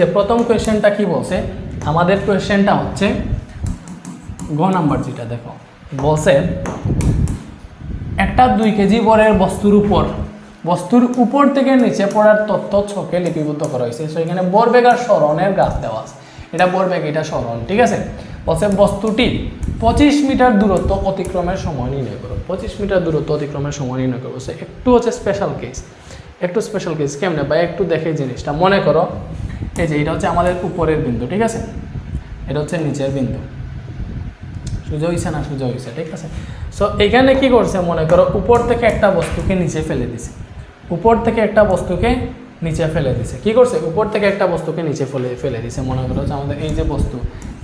যে প্রথম কোয়েশ্চেনটা কি বলছে? আমাদের কোয়েশ্চেনটা হচ্ছে, গ নাম্বার যেটা দেখো, বলছে, একটা দুই কেজি বরের বস্তুর উপর বস্তুর উপর থেকে নিচে পড়ার তথ্য ছকে লিপিবদ্ধ করা হয়েছে। সো এখানে বরবেগ আর স্মরণের গ্রাফ দেওয়া আছে। এটা বরবেগ এটা স্মরণ ঠিক আছে? বলছে, বস্তুটি পঁচিশ মিটার দূরত্ব অতিক্রমের সময় নির্ণয় করো। পঁচিশ মিটার দূরত্ব অতিক্রমের সময় নির্ণয় করব সে একটু হচ্ছে স্পেশাল কেস একটু স্পেশাল কেস কেমনে? বা একটু দেখে জিনিসটা। মনে করো এই যে, এটা হচ্ছে আমাদের উপরের বিন্দু, ঠিক আছে? এটা হচ্ছে নিচের বিন্দু। সোজা হয়েছে না? সোজা হয়েছে ঠিক আছে? সো এখানে কি করছে, মনে করো, উপর থেকে একটা বস্তুকে নিচে ফেলে দিছে। উপর থেকে একটা বস্তুকে নিচে ফেলে দিছে। কি করছে? উপর থেকে একটা বস্তুকে নিচে ফেলে ফেলে দিছে। মনে করো যে আমাদের এই যে বস্তু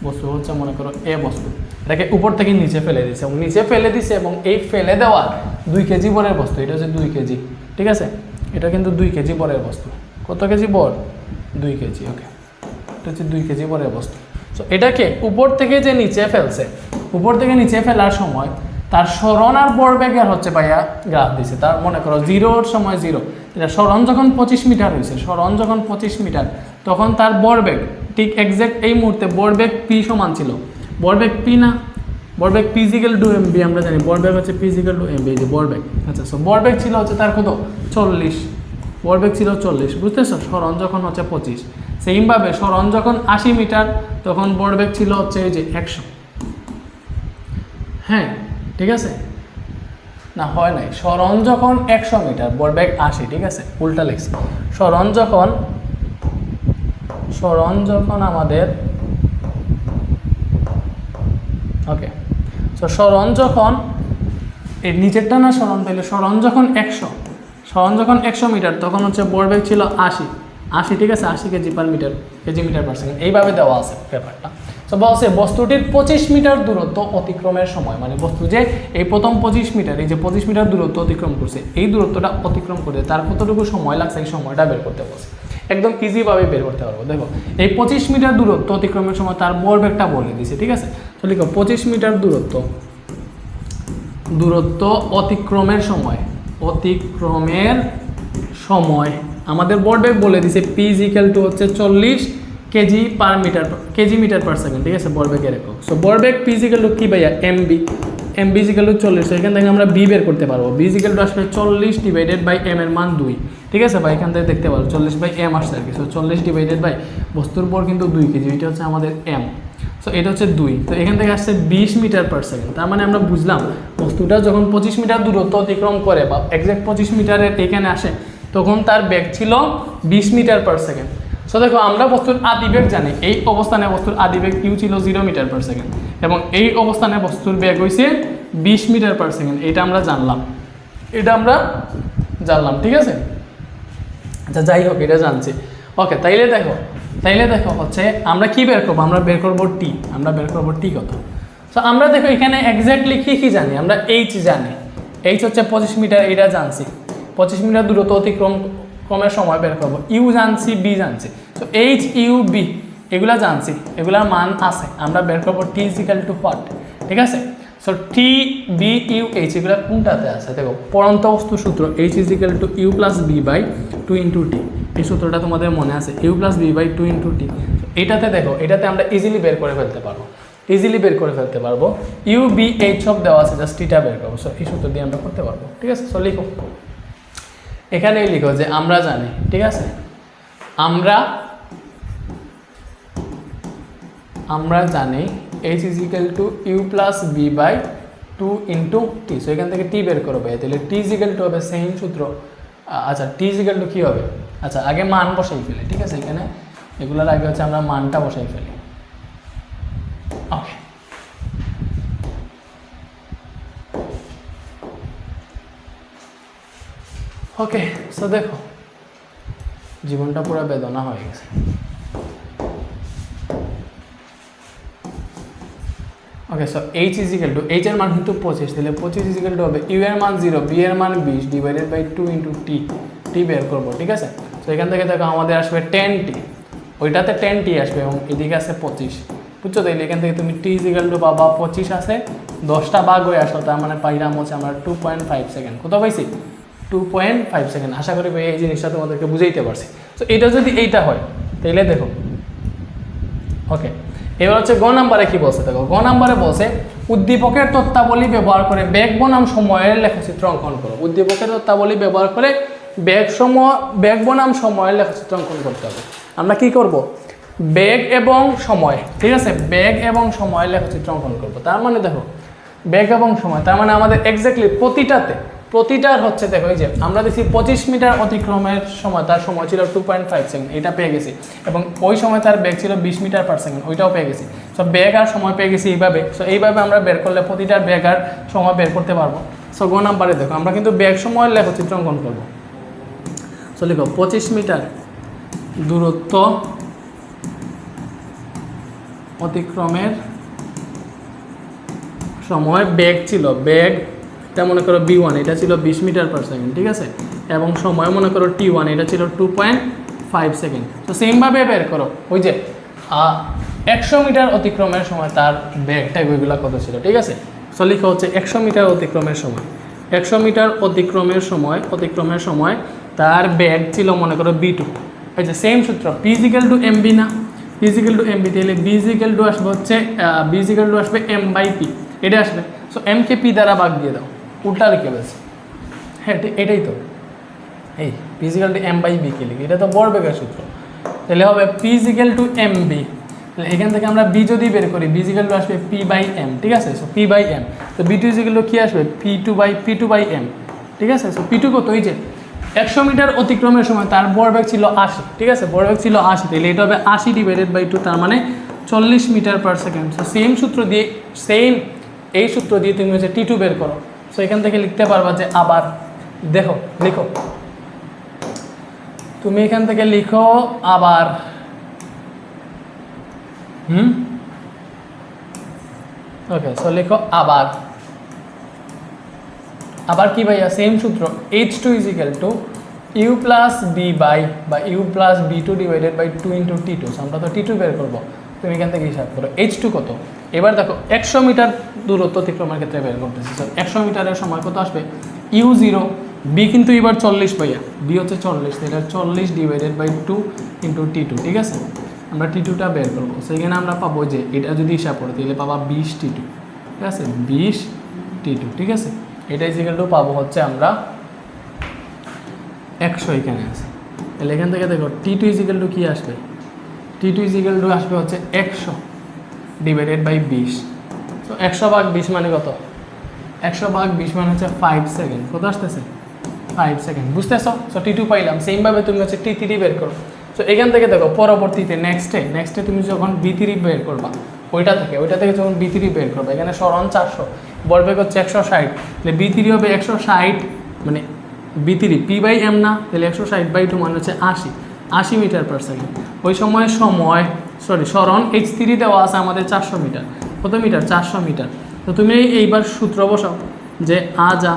বস্তু হচ্ছে মনে করো এ বস্তু। এটাকে উপর থেকে নিচে ফেলে দিছে। এবং নিচে ফেলে দিছে এবং এই ফেলে দেওয়া দুই কেজি বরের বস্তু। এটা হচ্ছে দুই কেজি, ঠিক আছে? এটা কিন্তু দুই কেজি বরের বস্তু। কত কেজি বর? দুই কেজি ওকে এটা হচ্ছে দুই কেজি বরের বস্তু। সো এটাকে উপর থেকে যে নিচে ফেলছে, উপর থেকে নিচে ফেলার সময় তার স্মরণ আর বরবেগের হচ্ছে ভাইয়া গ্রাফ দিছে। তার মনে করো জিরোর সময় জিরো। এটা স্মরণ যখন পঁচিশ মিটার হয়েছে, স্মরণ যখন পঁচিশ মিটার, তখন তার বরবেগ ঠিক এক্স্যাক্ট এই মুহূর্তে বরবেগ পি সমান ছিল। বরবেগ পি না? বরবেগ is equal to M V আমরা জানি। বরবেগ হচ্ছে ফিজিক্যাল টু এম বি যে বরবেগ আচ্ছা সো বরবেগ ছিল হচ্ছে তার কত? চল্লিশ। বরবেগ ছিল চল্লিশ বুঝতেছো স্মরণ যখন হচ্ছে পঁচিশ। সেইমভাবে স্মরণ যখন আশি মিটার, তখন বরবেগ ছিল হচ্ছে এই যে একশো। হ্যাঁ ঠিক আছে? না, হয় নাই। স্মরণ যখন একশো মিটার বরবেগ আশি, ঠিক আছে? উল্টা লেখছি। স্মরণ যখন স্মরণ যখন আমাদের ওকে সো স্মরণ যখন, এই নিচেরটা না স্মরণ পেলে স্মরণ যখন একশো স্মরণ যখন একশো মিটার, তখন হচ্ছে বরবেগ ছিল আশি। আশি, ঠিক আছে? আশি KG per metre KG metre per second এইভাবে দেওয়া আছে পেপারটা তো বলছে বস্তুটির পঁচিশ মিটার দূরত্ব অতিক্রমের সময় মানে বস্তু যে এই প্রথম পঁচিশ মিটার, এই যে পঁচিশ মিটার দূরত্ব অতিক্রম করছে, এই দূরত্বটা অতিক্রম করে তার কতটুকু সময় লাগছে এই সময়টা বের করতে বলছে। একদম ইজিভাবে বের করতে পারব। দেখো, এই পঁচিশ মিটার দূরত্ব অতিক্রমের সময় তার বরবেগটা বলে দিছে, ঠিক আছে? তো লিখো, পঁচিশ মিটার দূরত্ব দূরত্ব অতিক্রমের সময় অতিক্রমের সময়। আমাদের বোর্ডবেগ বলে দিছে পি ইজিক্যাল টু হচ্ছে চল্লিশ KG per metre KG metre per second ঠিক আছে? বরবেগের একক। সো বরবেগ পি ইজিক্যাল টু কী ভাইয়া? M V M V is equal to চল্লিশ। এখান থেকে আমরা বি বের করতে পারব। বি ইজিক্যাল টু আসবে চল্লিশ ডিভাইডেড বাই এম এর মান দুই। ঠিক আছে ভাই? এখান থেকে দেখতে পারো, চল্লিশ বাই এম আসছে আর কি। সো চল্লিশ ডিভাইডেড বাই বস্তুর পর কিন্তু দুই কেজি এটা হচ্ছে আমাদের এম সো এটা হচ্ছে দুই। তো, এখান থেকে আসছে বিশ মিটার পার সেকেন্ড তার মানে আমরা বুঝলাম বস্তুটা যখন পঁচিশ মিটার দূরত্ব অতিক্রম করে বা এক্সাক্ট পঁচিশ মিটারের এখানে আসে, তখন তার বেগ ছিল বিশ মিটার পার সেকেন্ড সো দেখো, আমরা বস্তুর আদি বেগ জানি। এই অবস্থানে বস্তুর আদি বেগ ইউ ছিল জিরো মিটার পার সেকেন্ড এবং এই অবস্থানে বস্তুর বেগ হয়েছে বিশ মিটার পার সেকেন্ড এটা আমরা জানলাম। এটা আমরা জানলাম, ঠিক আছে? আচ্ছা যাই হোক, এটা জানছি। ওকে তাইলে দেখো তাইলে দেখো হচ্ছে আমরা কি বের করব? আমরা বের করব টি আমরা বের করব টি কত? সো আমরা দেখো এখানে এক্স্যাক্টলি কী কী জানি? আমরা এইচ জানি। এইচ হচ্ছে পঁচিশ মিটার, এটা জানছি। পঁচিশ মিটার দূরত্ব অতিক্রম, ক্রমের সময় বের করব। ইউ জানছি বি জানছি। তো এইচ ইউ বি এগুলা জানছি। এগুলার মান আছে। আমরা বের করব টি ইজিক্যাল টু হোয়াট ঠিক আছে? So T V U H এগুলো কোনটাতে আছে? দেখো, পরন্ত বস্তু সূত্র H is equal to U plus V by two into T এই সূত্রটা তোমাদের মনে আছে। U plus V by two into T এটাতে দেখো, এটাতে আমরা ইজিলি বের করে ফেলতে পারব। ইজিলি বের করে ফেলতে পারব। ইউ বি এইচ সব দেওয়া আছে জাস্ট টিটা বের করব। সো এই সূত্র দিয়ে আমরা করতে পারব, ঠিক আছে? সো লিখো। এখানেই লিখো যে, আমরা জানি, ঠিক আছে? আমরা আমরা জানি H is equal to U plus V by two into T so এখান থেকে টি বের করো ভাই তাহলে টি ইজ ইকাল টু হবে সেম সূত্র। আচ্ছা টি ইজ ইকাল টু কী হবে? আচ্ছা আগে মান বসাই ফেলি, ঠিক আছে? এখানে এগুলোর আগে হচ্ছে আমরা মানটা বসাই ফেলি। ওকে ওকে সো দেখো, জীবনটা পুরো বেদনা হয়ে গেছে। Okay so H is equal to H এর মান কিন্তু পঁচিশ, তাহলে পঁচিশ ইজিক্যাল টু হবে ইউ এর মান জিরো বি এর মান বিশ divided by two into T T বের করব, ঠিক আছে? তো এখান থেকে দেখো আমাদের আসবে টেন টি ওইটাতে টেন টি আসবে এবং এদিকে আছে পঁচিশ। বুঝছ তাইলে এখান থেকে তুমি টি ইজিক্যাল টু পাবা পঁচিশ আছে, দশটা ভাগ হয়ে আসলো তার মানে পাইলাম হচ্ছে আমরা টু পয়েন্ট ফাইভ সেকেন্ড কত পাইছি? টু পয়েন্ট ফাইভ সেকেন্ড আশা করি এই জিনিসটা তোমাদেরকে বুঝাইতে পারছি। তো এটা যদি এইটা হয়, তাইলে দেখো। ওকে এবার হচ্ছে গ নাম্বারে কি বলছে? দেখো, গ নাম্বারে বলছে, উদ্দীপকের তত্ত্বাবলী ব্যবহার করে বেগ বনাম সময়ের লেখচিত্র অঙ্কন করো। উদ্দীপকের তত্ত্বাবলী ব্যবহার করে বেগ সময় বেগ বনাম সময়ের লেখচিত্র অঙ্কন করতে হবে। আমরা কি করব? বেগ এবং সময়, ঠিক আছে? বেগ এবং সময়ের লেখচিত্র অঙ্কন করব। তার মানে দেখো, বেগ এবং সময়, তার মানে আমাদের এক্স্যাক্টলি প্রতিটাতে, প্রতিটার হচ্ছে দেখো, এই যে আমরা দেখছি পঁচিশ মিটার অতিক্রমের সময়, তার সময় ছিল টু পয়েন্ট ফাইভ সেকেন্ড এটা পেয়ে গেছি। এবং ওই সময় তার বেগ ছিল বিশ মিটার পার সেকেন্ড ওইটাও পেয়ে গেছি। সো বেগ আর সময় পেয়ে গেছি এইভাবে। সো এইভাবে আমরা বের করলে প্রতিটার বেগ আর সময় বের করতে পারব। সো গো নাম্বারে দেখো, আমরা কিন্তু বেগ সময়ের লেখচিত্র অঙ্কন করব। সো লিখো, পঁচিশ মিটার দূরত্ব অতিক্রমের সময় বেগ ছিল। বেগ এটা মনে করো বি ওয়ান এটা ছিল বিশ মিটার পার সেকেন্ড ঠিক আছে? এবং সময় মনে করো টি ওয়ান এটা ছিল টু পয়েন্ট ফাইভ সেকেন্ড তো সেমভাবে বের করো, ওই যে একশো মিটার অতিক্রমের সময় তার বেগটা ওইগুলো কত ছিল, ঠিক আছে? সো লিখা হচ্ছে একশো মিটার অতিক্রমের সময়। একশো মিটার অতিক্রমের সময় অতিক্রমের সময় তার ব্যাগ ছিল মনে করো বি টু এই যে সেম সূত্র is equal to M V না? Is equal to M V তাহলে বিজিক্যাল টু আসবে হচ্ছে বিজিক্যাল টু আসবে এম বাই পি এটা আসবে। সো এম কে পি দ্বারা ভাগ দিয়ে দাও। উল্টা লিখে ফেলছে। হ্যাঁ এটাই তো। এই is equal to M by V কে লিখি। এটা তো বড় বেগের সূত্র। তাহলে হবে ফিজিক্যাল টু এম বি এখান থেকে আমরা বি যদি বের করি বিজিক্যাল টু আসবে পি বাই এম ঠিক আছে? সো পি বাই এম তো V two is equal to কী আসবে? P two by P two by M ঠিক আছে? সো পি টু কত? ওই যে একশো মিটার অতিক্রমের সময় তার বড় ছিল আশি, ঠিক আছে? বড় ছিল আশি। তাহলে এটা হবে আশি ডিভাইডেড বাই টু তার মানে চল্লিশ metre per second so same সূত্র দিয়ে সেম এই সূত্র দিয়ে তুমি হচ্ছে টি টু বের করো। সো এখান থেকে লিখতে পারবা যে আবার, দেখো, লিখো। তুমি এখান থেকে লিখো আবার। হুম? ওকে সো লিখো আবার। আবার কি ভাইয়া? সেম সূত্র H two is equal to U plus V by বা U plus V two divided by two into T two আমরা তো টি টু বের করব। তুমি এখান থেকে হিসাব করো এইচ টু কত? এবার দেখো, একশো মিটার দূরত্ব অতিক্রমের ক্ষেত্রে বের করতেছি। স্যার একশো মিটারের সময় কত আসবে? ইউ জিরো বি কিন্তু এবার চল্লিশ ভাইয়া। বি হচ্ছে চল্লিশ এটা চল্লিশ divided by two into T two ঠিক আছে? আমরা টি টুটা বের করব। সেখানে আমরা পাবো যে এটা যদি হিসাব করি, তাহলে পাবা বিশ টি টু ঠিক আছে? বিশ টি টু ঠিক আছে? এটা ইজিক্যাল টু পাবো হচ্ছে আমরা একশো এখানে আছে। তাহলে এখান থেকে দেখো T two is equal to কী আসবে টি টু ইজিক্যাল টু আসবে হচ্ছে একশো ডিভাইডেড বাই বিশ। তো একশো ভাগ বিশ মানে কত? একশো ভাগ বিশ মানে হচ্ছে ফাইভ সেকেন্ড কত আসতেছে? ফাইভ সেকেন্ড বুঝতেছো? সো টি টু পাইলাম। সেমভাবে তুমি হচ্ছে টি থ্রি বের করো। তো এখান থেকে দেখো, পরবর্তীতে নেক্সটে নেক্সটে তুমি যখন বি থ্রি বের করবা ওইটা থেকে ওইটা থেকে যখন বি থ্রি বের করবা, এখানে সরণ চারশো বলবেগ হচ্ছে একশো ষাট, তাহলে বি থ্রি হবে একশো ষাট মানে V three P by M না, তাহলে একশো ষাট বাই টু মানে হচ্ছে আশি আশি মিটার পার সেকেন্ড ওই সময় সময় সরি সরণ এইচ থ্রি দেওয়া আছে আমাদের চারশো মিটার। কত মিটার? চারশো মিটার। তো তুমি এইবার সূত্র বসাও যে আজা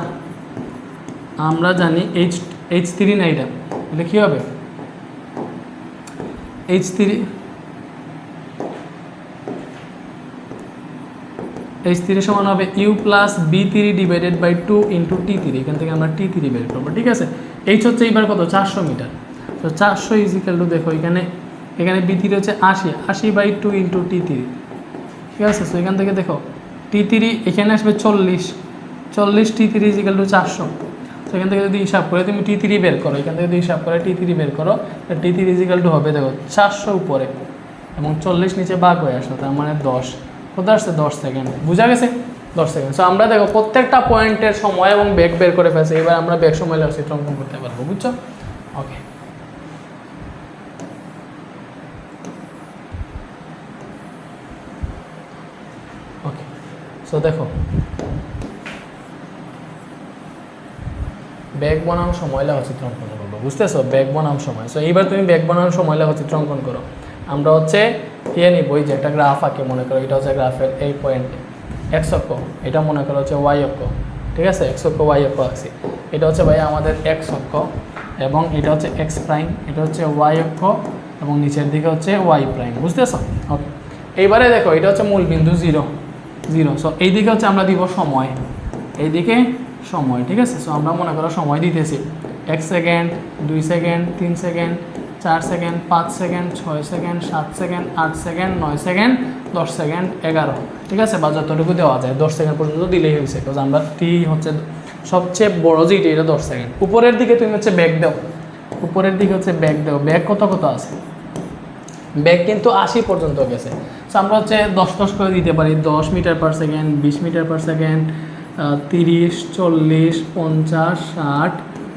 আমরা জানি এইচ এইচ থ্রি না এটা, তাহলে কী হবে? এইচ থ্রি এইচ থ্রি সমান হবে U plus V three divided by two into T three এখান থেকে আমরা টি থ্রি বের করব, ঠিক আছে? এইচ হচ্ছে এইবার কত? চারশো মিটার। তো চারশো ইজিক্যাল টু দেখো, এখানে এখানে বি থ্রি হচ্ছে আশি আশি by two into T three ঠিক আছে? তো এখান থেকে দেখো টি থ্রি এখানে আসবে চল্লিশ। চল্লিশ টি থ্রি ইজিক্যাল টু চারশো। তো এখান থেকে যদি হিসাব করে, তুমি টি থ্রি বের করো, এখান থেকে যদি হিসাব করে টি থ্রি বের করো টি থ্রি ইজিক্যাল টু হবে, দেখো, চারশো উপরে। এবং চল্লিশ নিচে বাঘ হয়ে আসলো তার মানে দশ। কোথায় আসছে দশ সেকেন্ড বুঝা গেছে? দশ সেকেন্ড সো আমরা দেখো প্রত্যেকটা পয়েন্টের সময় এবং ব্যাগ বের করে ফেলছি। এবার আমরা ব্যাগ সময় চিত্র অঙ্কন করতে পারব, বুঝছ? ওকে ওকে সো দেখো। ব্যাগ বনাম সময় লেখচিত্র অঙ্কন করব, বুঝতেছো? ব্যাগ বনাম সময়। সো এইবার তুমি ব্যাগ বনাম সময় লেখচিত্র অঙ্কন করো। আমরা হচ্ছে ইয়ে নিব ওই যে একটা গ্রাফ আঁকে মনে করো, এটা হচ্ছে গ্রাফের এই পয়েন্ট এক্স অক্ষ, এটা মনে করো হচ্ছে ওয়াই অক্ষ, ঠিক আছে? এক্স অক্ষ ওয়াই অক্ষ আঁকছি। এটা হচ্ছে ভাই আমাদের এক্স অক্ষ এবং এটা হচ্ছে এক্স প্রাইম এটা হচ্ছে ওয়াই অক্ষ এবং নিচের দিকে হচ্ছে ওয়াই প্রাইম বুঝতেছো? ওকে এইবারে দেখো, এটা হচ্ছে মূল বিন্দু জিরো জিরো সো এই দিকে হচ্ছে আমরা দিব সময়, এইদিকে সময়, ঠিক আছে? সো আমরা মনে করো সময় দিতেছি। এক সেকেন্ড দুই সেকেন্ড তিন সেকেন্ড চার সেকেন্ড পাঁচ সেকেন্ড ছয় সেকেন্ড সাত সেকেন্ড আট সেকেন্ড নয় সেকেন্ড দশ সেকেন্ড এগারো। ঠিক আছে? বা যতটুকু দেওয়া যায়। দশ সেকেন্ড পর্যন্ত দিলেই হয়েছে। বিকজ আমরা টি হচ্ছে সবচেয়ে বড় যেটি এটা দশ সেকেন্ড উপরের দিকে তুমি হচ্ছে ব্যাগ দাও। উপরের দিকে হচ্ছে ব্যাগ দাও। ব্যাগ কত কত আছে? ব্যাগ কিন্তু আশি পর্যন্ত গেছে। সো আমরা হচ্ছে দশ দশ করে দিতে পারি। দশ মিটার পার সেকেন্ড বিশ মিটার পার সেকেন্ড তিরিশ, চল্লিশ, পঞ্চাশ, ষাট,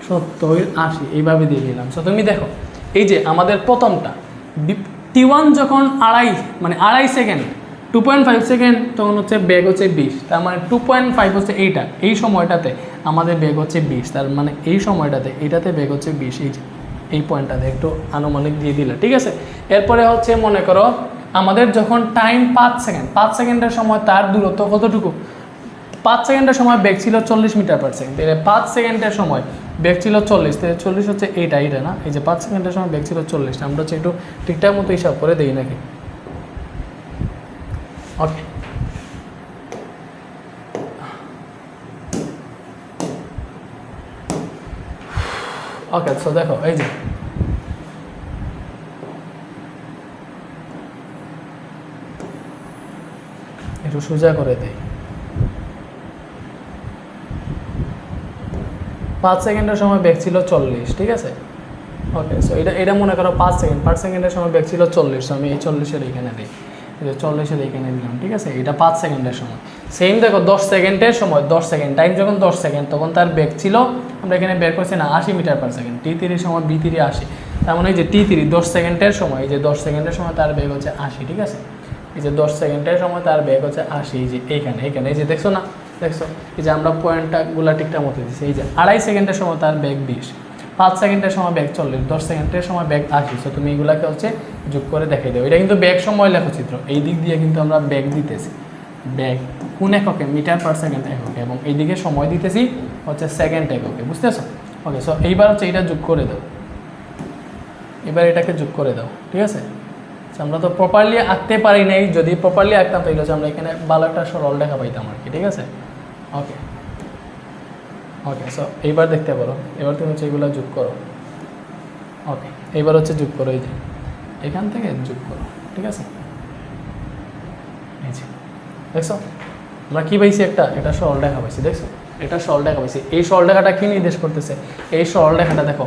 সত্তর, আশি। এইভাবে দিয়ে দিলাম। সো তুমি দেখো। এই যে আমাদের প্রথমটা টি ওয়ান যখন আড়াই মানে আড়াই second two point five second তখন হচ্ছে ব্যাগ হচ্ছে বিশ, তার মানে টু পয়েন্ট ফাইভ হচ্ছে এইটা। এই সময়টাতে আমাদের ব্যাগ হচ্ছে বিশ, তার মানে এই সময়টাতে এইটাতে ব্যাগ হচ্ছে বিশ, এই যে, এই পয়েন্টটাতে একটু আনুমানিক দিয়ে দিলে, ঠিক আছে? এরপরে হচ্ছে মনে করো, আমাদের যখন টাইম পাঁচ সেকেন্ড পাঁচ সেকেন্ডের সময় তার দূরত্ব কতটুকু? পাঁচ সেকেন্ডের সময় বেগ ছিল চল্লিশ মিটার পার সেকেন্ড তাহলে পাঁচ সেকেন্ডের সময় বেগ ছিল চল্লিশ, তাহলে চল্লিশ হচ্ছে এইটা এইটা না? এই যে পাঁচ সেকেন্ডের সময় বেগ ছিল চল্লিশ, আমরা হচ্ছে একটু ঠিকঠাক মতো হিসাব করে দিই নাকি? ওকে ওকে সো দেখো, এই যে। একটু সোজা করে দেই। পাঁচ সেকেন্ডের সময় বেগ ছিল চল্লিশ, ঠিক আছে? ওকে সো এটা এটা মনে করো পাঁচ সেকেন্ড, পাঁচ সেকেন্ডের সময় বেগ ছিল চল্লিশ আমি এই চল্লিশের এইখানে দিই। যে চল্লিশের এইখানে দিলাম, ঠিক আছে? এটা পাঁচ সেকেন্ডের সময়। সেম দেখো, দশ সেকেন্ডের সময়, দশ সেকেন্ড টাইম যখন দশ সেকেন্ড, তখন তার বেগ ছিল, আমরা এখানে বের করছি না, আশি মিটার পার সেকেন্ড টি তিরির সময় বি তিরি আশি। তার মানে যে টি তিরি দশ সেকেন্ডের সময়, এই যে দশ সেকেন্ডের সময় তার বেগ হচ্ছে আশি, ঠিক আছে? এই যে দশ সেকেন্ডের সময় তার বেগ হচ্ছে আশি, এই যে এইখানে এইখানে এই যে দেখছ না? দেখছ? এই যে আমরা পয়েন্টটা পয়েন্টটাগুলো ঠিকঠাক মতো দিচ্ছি এই যে আড়াই সেকেন্ডের সময় তার ব্যাগ বিশ, পাঁচ সেকেন্ডের সময় ব্যাগ চল্লিশ, দশ সেকেন্ডের সময় ব্যাগ আশি। সো তুমি এগুলাকে হচ্ছে যোগ করে দেখাই দেবো এটা কিন্তু ব্যাগ সময় লেখচিত্র। এই দিক দিয়ে কিন্তু আমরা ব্যাগ দিতেছি। ব্যাগ কোন এককে? মিটার পার সেকেন্ড এককে। এবং এইদিকে সময় দিতেছি হচ্ছে সেকেন্ড এককে। বুঝতেছো? ওকে সো এইবার হচ্ছে এটা যোগ করে দাও। এবার এটাকে যোগ করে দাও। ঠিক আছে? আমরা তো প্রপারলি আঁকতে পারি নাই। যদি প্রপারলি আঁকতাম, তাহলে হচ্ছে আমরা এখানে ভালো একটা সরল দেখা পাইতাম আর কি। ঠিক আছে? ওকে ওকে সো এইবার দেখতে পারো এবার তুমি হচ্ছে এগুলো যোগ করো। ওকে এইবার হচ্ছে যোগ করো এই যে। এখান থেকে যোগ করো, ঠিক আছে? এই দেখছ? আমরা কী পাইছি একটা? এটা সরল দেখা পাইছি, দেখছ? এটা সরল দেখা পাইছি। এই সরল রেখাটা কী নির্দেশ করতেছে? এই সরল রেখাটা দেখো।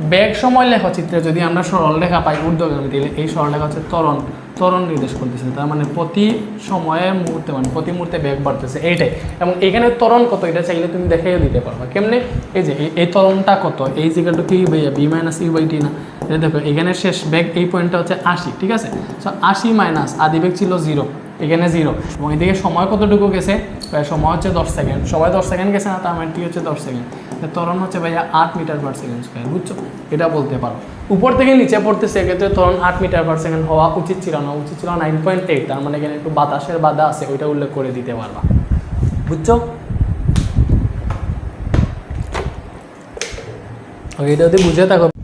ব্যাগ সময় লেখচিত্রে যদি আমরা সরল রেখা পাই ঊর্ধ্বগামী তাহলে এই সরল রেখা হচ্ছে ত্বরণ। ত্বরণ নির্দেশ করতেছে। তার মানে প্রতি সময়ে মুহূর্তে মানে প্রতি মুহূর্তে ব্যাগ বাড়তেছে। এইটাই। এবং এখানে ত্বরণ কত? এটা চাইলে তুমি দেখাইও দিতে পারবা। কেমনে? এই যে, এই- ত্বরণটা কত? এই জায়গাটা কি ভাইয়া V minus U by T না? এটা দেখো, এখানে শেষ ব্যাগ এই পয়েন্টটা হচ্ছে আশি, ঠিক আছে? সো আশি মাইনাস আদি ব্যাগ ছিল জিরো এখানে জিরো এবং এদিকে সময় কতটুকু গেছে? প্রায় সময় হচ্ছে দশ সেকেন্ড সবাই দশ সেকেন্ড গেছে না? তার মানে হচ্ছে দশ সেকেন্ড ত্বরণ হচ্ছে ভাইয়া আট মিটার পার সেকেন্ড স্কোয়ার বুঝছ? এটা বলতে পারো। উপর থেকে নিচে পড়তেছে, এক্ষেত্রে ত্বরণ আট মিটার পার সেকেন্ড হওয়া উচিত ছিল না। উচিত ছিল নাইন পয়েন্ট এইট তার মানে এখানে একটু বাতাসের বাধা আছে, ওইটা উল্লেখ করে দিতে পারবা। বুঝছ? এটা যদি বুঝে থাকো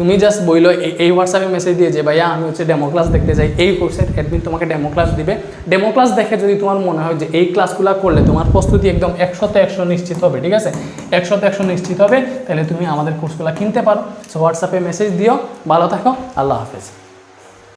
তুমি জাস্ট বইলো এই- হোয়াটসঅ্যাপে মেসেজ দিয়ে যে, ভাইয়া, আমি হচ্ছে ডেমো ক্লাস দেখতে চাই। এই কোর্সের অ্যাডমিন তোমাকে ডেমো ক্লাস দিবে। ডেমো ক্লাস দেখে যদি তোমার মনে হয় যে, এই ক্লাসগুলো করলে তোমার প্রস্তুতি একদম একশোতে একশো নিশ্চিত হবে, ঠিক আছে? একশোতে একশো নিশ্চিত হবে, তাহলে তুমি আমাদের কোর্সগুলো কিনতে পারো। সো হোয়াটসঅ্যাপে মেসেজ দিও। ভালো থাকো। আল্লাহ হাফেজ।